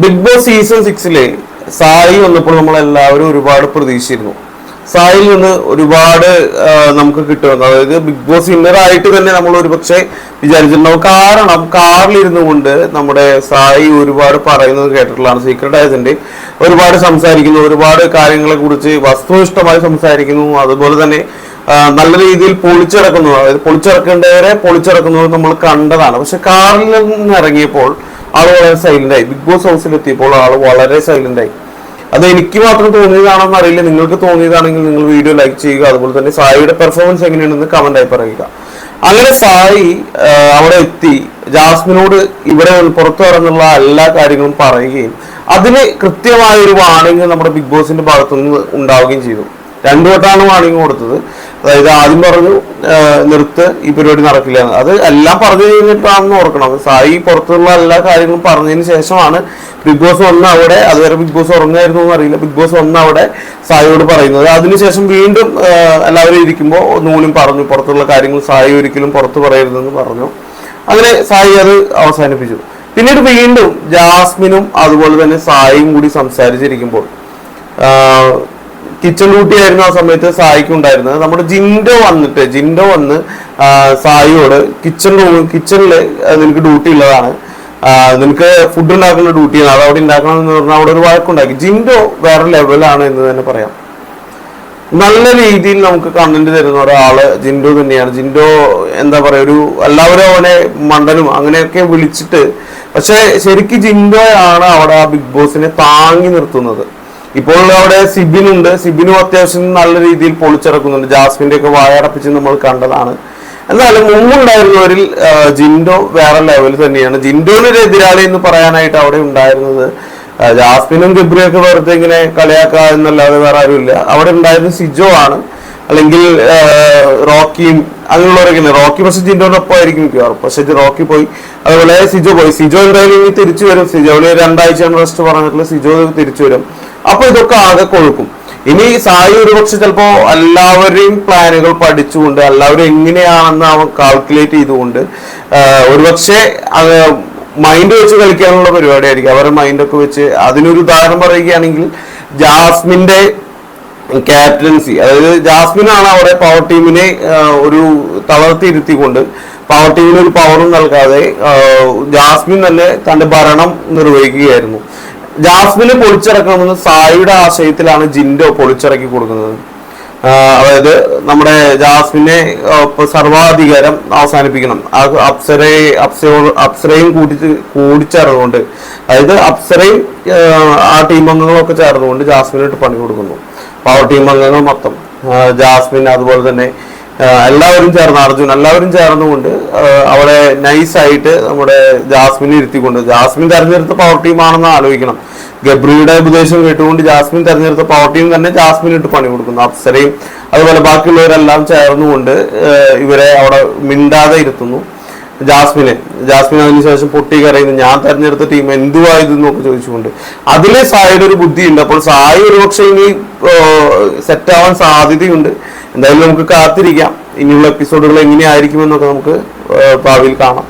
Big Boss season സിക്സിൽ സായി വന്നപ്പോൾ നമ്മൾ എല്ലാവരും ഒരുപാട് പ്രതീക്ഷിച്ചിരുന്നു. സായിൽ നിന്ന് ഒരുപാട് നമുക്ക് കിട്ടുമെന്ന് അതായത് ബിഗ് ബോസ് വിന്നർ ആയിട്ട് തന്നെ നമ്മൾ ഒരുപക്ഷെ വിചാരിച്ചിട്ടുണ്ടാവും കാരണം കാറിലിരുന്നു കൊണ്ട് നമ്മുടെ സായി ഒരുപാട് പറയുന്നത് കേട്ടിട്ടുള്ളതാണ്. സീക്രട്ട് ഏജന്റ് ഒരുപാട് സംസാരിക്കുന്നു ഒരുപാട് കാര്യങ്ങളെ കുറിച്ച് വസ്തുനിഷ്ഠമായി സംസാരിക്കുന്നു. അതുപോലെ തന്നെ നല്ല രീതിയിൽ പൊളിച്ചിറക്കുന്നു അതായത് പൊളിച്ചിറക്കേണ്ടവരെ പൊളിച്ചിറക്കുന്നത് നമ്മൾ കണ്ടതാണ്. പക്ഷെ കാറിൽ നിന്ന് ഇറങ്ങിയപ്പോൾ ആൾ വളരെ സൈലന്റ് ആയി ബിഗ് ബോസ് ഹൗസിൽ എത്തിയപ്പോൾ ആൾ വളരെ സൈലന്റ് ആയി അത് എനിക്ക് മാത്രം തോന്നിയതാണെന്ന് അറിയില്ല. നിങ്ങൾക്ക് തോന്നിയതാണെങ്കിൽ നിങ്ങൾ വീഡിയോ ലൈക്ക് ചെയ്യുക. അതുപോലെ തന്നെ സായിയുടെ പെർഫോമൻസ് എങ്ങനെയാണെന്ന് കമന്റ് ആയി പറയുക. അങ്ങനെ സായി അവിടെ എത്തി. ജാസ്മിനോട് ഇവിടെ പുറത്തു പറഞ്ഞുള്ള എല്ലാ കാര്യങ്ങളും പറയുകയും അതിന് കൃത്യമായ ഒരു വാണിംഗ് നമ്മുടെ ബിഗ് ബോസിന്റെ ഭാഗത്തുനിന്ന് ഉണ്ടാവുകയും ചെയ്തു. രണ്ടു വട്ടമാണ് വാണിംഗ് കൊടുത്തത്. അതായത് ആദ്യം പറഞ്ഞു നിർത്ത് ഈ പരിപാടി നടക്കില്ല. അത് എല്ലാം പറഞ്ഞു കഴിഞ്ഞിട്ടാണെന്ന് ഓർക്കണം. സായി പുറത്തുള്ള എല്ലാ കാര്യങ്ങളും പറഞ്ഞതിന് ശേഷമാണ് ബിഗ് ബോസ് വന്ന് അവിടെ അതുവരെ ബിഗ് ബോസ് ഉറങ്ങായിരുന്നു എന്ന് അറിയില്ല. ബിഗ് ബോസ് വന്ന് അവിടെ സായിയോട് പറയുന്നത്. അതിനുശേഷം വീണ്ടും എല്ലാവരും ഇരിക്കുമ്പോൾ നൂലും പറഞ്ഞു പുറത്തുള്ള കാര്യങ്ങൾ സായി ഒരിക്കലും പുറത്ത് പറയരുതെന്ന് പറഞ്ഞു. അങ്ങനെ സായി അത് അവസാനിപ്പിച്ചു. പിന്നീട് വീണ്ടും ജാസ്മിനും അതുപോലെ തന്നെ സായിയും കൂടി സംസാരിച്ചിരിക്കുമ്പോൾ കിച്ചൺ ഡ്യൂട്ടി ആയിരുന്നു ആ സമയത്ത് സായിക്ക് ഉണ്ടായിരുന്നത്. നമ്മുടെ ജിൻഡോ വന്നിട്ട് ജിൻഡോ വന്ന് സായിയോട് കിച്ചൺ കിച്ചണിൽ നിനക്ക് ഡ്യൂട്ടി ഉള്ളതാണ്. നിനക്ക് ഫുഡ് ഉണ്ടാക്കുന്ന ഡ്യൂട്ടിയാണ് അത് അവിടെ ഉണ്ടാക്കണം എന്ന് പറഞ്ഞാൽ അവിടെ ഒരു വഴക്കുണ്ടാക്കി. ജിൻഡോ വേറെ ലെവലാണ് എന്ന് തന്നെ പറയാം. നല്ല രീതിയിൽ നമുക്ക് കണ്ടന്റ് തരുന്ന ഒരാൾ ജിൻഡോ തന്നെയാണ്. ജിൻഡോ എന്താ പറയാ ഒരു എല്ലാവരും അവനെ മണ്ടനും അങ്ങനെയൊക്കെ വിളിച്ചിട്ട് പക്ഷെ ശരിക്കും ജിൻഡോയാണ് അവിടെ ആ ബിഗ് ബോസിനെ താങ്ങി നിർത്തുന്നത്. ഇപ്പോൾ അവിടെ സിബിൻ ഉണ്ട് സിബിനും അത്യാവശ്യം നല്ല രീതിയിൽ പൊളിച്ചിറക്കുന്നുണ്ട്. ജാസ്മിന്റെ ഒക്കെ വായടപ്പിച്ച് നമ്മൾ കണ്ടതാണ്. എന്നാലും മുമ്പുണ്ടായിരുന്നവരിൽ ജിൻഡോ വേറെ ലെവൽ തന്നെയാണ്. ജിൻഡോനൊരു എതിരാളി എന്ന് പറയാനായിട്ട് അവിടെ ഉണ്ടായിരുന്നത് ജാസ്മിനും ഗബ്രിയും ഒക്കെ വെറുതെ ഇങ്ങനെ കളിയാക്കുക എന്നല്ലാതെ വേറെ ആരുമില്ല. അവിടെ ഉണ്ടായിരുന്നത് സിജോ ആണ്. അല്ലെങ്കിൽ റോക്കിയും അങ്ങനെയുള്ളവരൊക്കെ റോക്കി പക്ഷെ ജിൻഡോന്റെ ഒപ്പം ആയിരിക്കും മിക്കവാറും. പക്ഷെ റോക്കി പോയി. അതുപോലെ സിജോ പോയി. സിജോ എന്തായാലും ഇനി തിരിച്ചു വരും. സിജോന് രണ്ടാഴ്ചയാണ് റെസ്റ്റ് പറഞ്ഞിട്ടുള്ള സിജോ തിരിച്ചു വരും. അപ്പൊ ഇതൊക്കെ ആകെ കൊഴുക്കും. ഇനി സായി ഒരുപക്ഷെ ചിലപ്പോ എല്ലാവരെയും പ്ലാനുകൾ പഠിച്ചുകൊണ്ട് എല്ലാവരും എങ്ങനെയാണെന്ന് അവൻ കാൽക്കുലേറ്റ് ചെയ്തുകൊണ്ട് ഒരുപക്ഷെ മൈൻഡ് വെച്ച് കളിക്കാനുള്ള പരിപാടിയായിരിക്കും. അവരുടെ മൈൻഡൊക്കെ വെച്ച് അതിനൊരു ഉദാഹരണം പറയുകയാണെങ്കിൽ ജാസ്മിന്റെ ക്യാപ്റ്റൻസി അതായത് ജാസ്മിനാണ് അവിടെ പവർ ടീമിനെ ഒരു തളർത്തിയിരുത്തിക്കൊണ്ട് പവർ ടീമിന് ഒരു പവറും നൽകാതെ ജാസ്മിൻ തന്നെ തന്റെ ഭരണം നിർവഹിക്കുകയായിരുന്നു. ജാസ്മിനെ പൊളിച്ചിറക്കണമെന്ന് സായിയുടെ ആശയത്തിലാണ് ജിൻഡോ പൊളിച്ചിറക്കി കൊടുക്കുന്നത്. അതായത് നമ്മുടെ ജാസ്മിനെ ആ, സർവാധികാരം അവസാനിപ്പിക്കണം. ആ അപ്സരയെ അപ്സരയോ അപ്സരയും കൂടി കൂടിച്ചേർന്നുകൊണ്ട് അതായത് അപ്സരയും ആ, ആ ടീം അംഗങ്ങളൊക്കെ ചേർന്നുകൊണ്ട് ജാസ്മിനായിട്ട് പണി കൊടുക്കുന്നു. പവർ ടീം അംഗങ്ങൾ മൊത്തം. ജാസ്മിൻ അതുപോലെ തന്നെ ആ, എല്ലാവരും ചേർന്ന് അർജുൻ എല്ലാവരും ചേർന്നുകൊണ്ട് അവളെ നൈസായിട്ട് നമ്മുടെ ജാസ്മിനെ ഇരുത്തിക്കൊണ്ട് ജാസ്മിൻ തെരഞ്ഞെടുത്ത പവർ ടീമാണെന്ന് ആലോചിക്കണം. ഗബ്രിയുടെ ഉപദേശം കേട്ടുകൊണ്ട് ജാസ്മിൻ തെരഞ്ഞെടുത്ത പവർ ടീം തന്നെ ജാസ്മിൻ ഇട്ട് പണി കൊടുക്കുന്നു. അപ്സരയും അതുപോലെ ബാക്കിയുള്ളവരെല്ലാം ചേർന്നുകൊണ്ട് ഇവരെ അവിടെ മിണ്ടാതെ ഇരുത്തുന്നു. ജാസ്മിനെ ജാസ്മിൻ അതിനുശേഷം പൊട്ടി കരയുന്നു. ഞാൻ തെരഞ്ഞെടുത്ത ടീം എന്തുവായതെന്നൊക്കെ ചോദിച്ചുകൊണ്ട്. അതിലെ സായിയുടെ ഒരു ബുദ്ധിയുണ്ട്. അപ്പോൾ സായി ഒരുപക്ഷെ ഇനി സെറ്റ് ആവാൻ സാധ്യതയുണ്ട്. എന്തായാലും നമുക്ക് കാത്തിരിക്കാം. ഇനിയുള്ള എപ്പിസോഡുകൾ എങ്ങനെയായിരിക്കുമെന്നൊക്കെ നമുക്ക് ഭാവിയിൽ കാണാം.